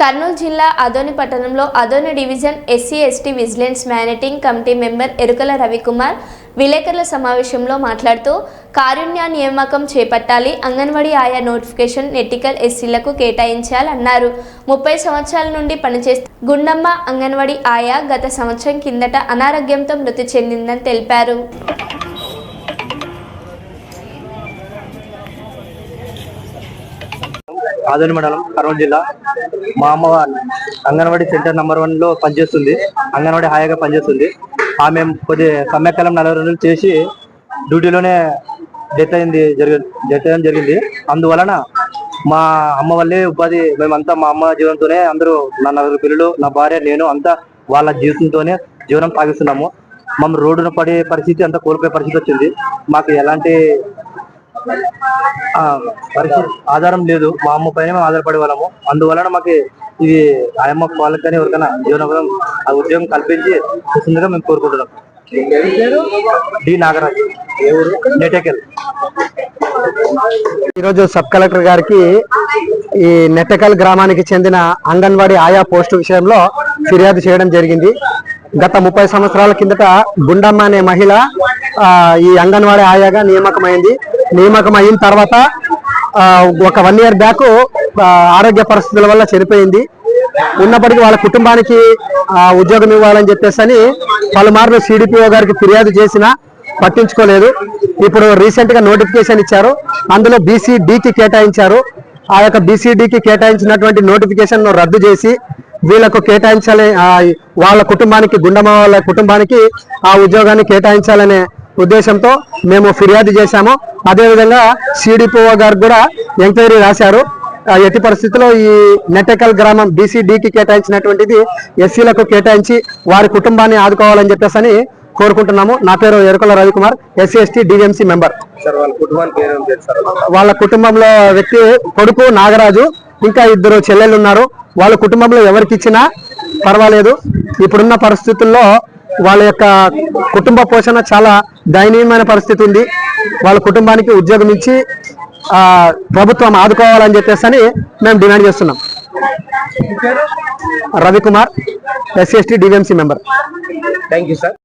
కర్నూలు జిల్లా అదోని పట్టణంలో Adoni division SC ST vigilance monitoring committee member Erukala Ravikumar విలేకరుల సమావేశంలో మాట్లాడుతూ కారుణ్య నియామకం చేపట్టాలి అంగన్వాడీ ఆయా నోటిఫికేషన్ నెట్టికల్ ఎస్సీలకు కేటాయించాలన్నారు. ముప్పై సంవత్సరాల నుండి పనిచేస్తూ గుండమ్మ అంగన్వాడీ ఆయా గత సంవత్సరం కిందట అనారోగ్యంతో మృతి చెందిందని తెలిపారు. ఆదోని మండలం కర్నూలు జిల్లా. మా అమ్మ అంగన్వాడీ సెంటర్ నంబర్ వన్లో పనిచేస్తుంది. అంగన్వాడీ హాయిగా పనిచేస్తుంది. ఆమె కొద్ది సమ్మెకాలం నలభై రోజులు చేసి డ్యూటీలోనే డెత్ అయింది జరిగి డెత్ అయ్యడం జరిగింది. అందువలన మా అమ్మ వల్లే ఉపాధి మేమంతా మా అమ్మ జీవనంతోనే అందరూ నా నలుగురు పిల్లలు నా భార్య నేను అంతా వాళ్ళ జీవితంతోనే జీవనం సాగిస్తున్నాము. మమ్మల్ని రోడ్డున పడే పరిస్థితి అంతా కోల్పోయే పరిస్థితి వచ్చింది. మాకు ఎలాంటి పరిస్థితి ఆధారం లేదు. మా అమ్మ పైన మేము ఆధారపడే వాళ్ళము. అందువలన మాకు ఇది ఆయమ్మ కానీ ఎవరికైనా జీవనోపాధం ఆ ఉద్యోగం కల్పించి ఇస్తుందిగా మేము కోరుకుంటున్నాం. డి నాగరాజ్. నెటెకల్ ఈరోజు సబ్ కలెక్టర్ గారికి ఈ నెట్టకల్ గ్రామానికి చెందిన అంగన్వాడీ ఆయా పోస్టు విషయంలో ఫిర్యాదు చేయడం జరిగింది. గత ముప్పై సంవత్సరాల కిందట గుండమ్మ అనే మహిళ ఆ, ఈ అంగన్వాడీ ఆయాగా నియామకమైంది. నియామకం అయిన తర్వాత ఒక వన్ ఇయర్ బ్యాక్ ఆరోగ్య పరిస్థితుల వల్ల చనిపోయింది. ఉన్నప్పటికీ వాళ్ళ కుటుంబానికి ఉద్యోగం ఇవ్వాలని చెప్పేసి అని పలుమార్లు సిడిపిఓ గారికి ఫిర్యాదు చేసినా పట్టించుకోలేదు. ఇప్పుడు రీసెంట్గా నోటిఫికేషన్ ఇచ్చారు. అందులో బీసీడీకి కేటాయించారు. ఆ యొక్క బీసీడీకి కేటాయించినటువంటి నోటిఫికేషన్ను రద్దు చేసి వీళ్ళకు కేటాయించాలి వాళ్ళ కుటుంబానికి గుండమ్మ వాళ్ళ కుటుంబానికి ఆ ఉద్యోగాన్ని కేటాయించాలనే ఉద్దేశంతో మేము ఫిర్యాదు చేశాము. అదేవిధంగా సిడిపిఓ గారు కూడా ఎంక్వైరీ రాశారు. ఎట్టి పరిస్థితుల్లో ఈ నెట్టెకల్ గ్రామం బీసీడీకి కేటాయించినటువంటిది ఎస్సీలకు కేటాయించి వారి కుటుంబాన్ని ఆదుకోవాలని చెప్పేసి అని కోరుకుంటున్నాము. నా పేరు Erukala Ravikumar SC ST DMC member. వాళ్ళ కుటుంబంలో వ్యక్తి కొడుకు నాగరాజు ఇంకా ఇద్దరు చెల్లెళ్ళు ఉన్నారు. వాళ్ళ కుటుంబంలో ఎవరికి ఇచ్చినా పర్వాలేదు. ఇప్పుడున్న పరిస్థితుల్లో వాళ్ళ యొక్క కుటుంబ పోషణ చాలా దయనీయమైన పరిస్థితి ఉంది. వాళ్ళ కుటుంబానికి ఉద్యోగం ఇచ్చి ప్రభుత్వం ఆదుకోవాలని చెప్పేసి అని మేము డిమాండ్ చేస్తున్నాం. Ravikumar SC ST DVMC member. Thank you sir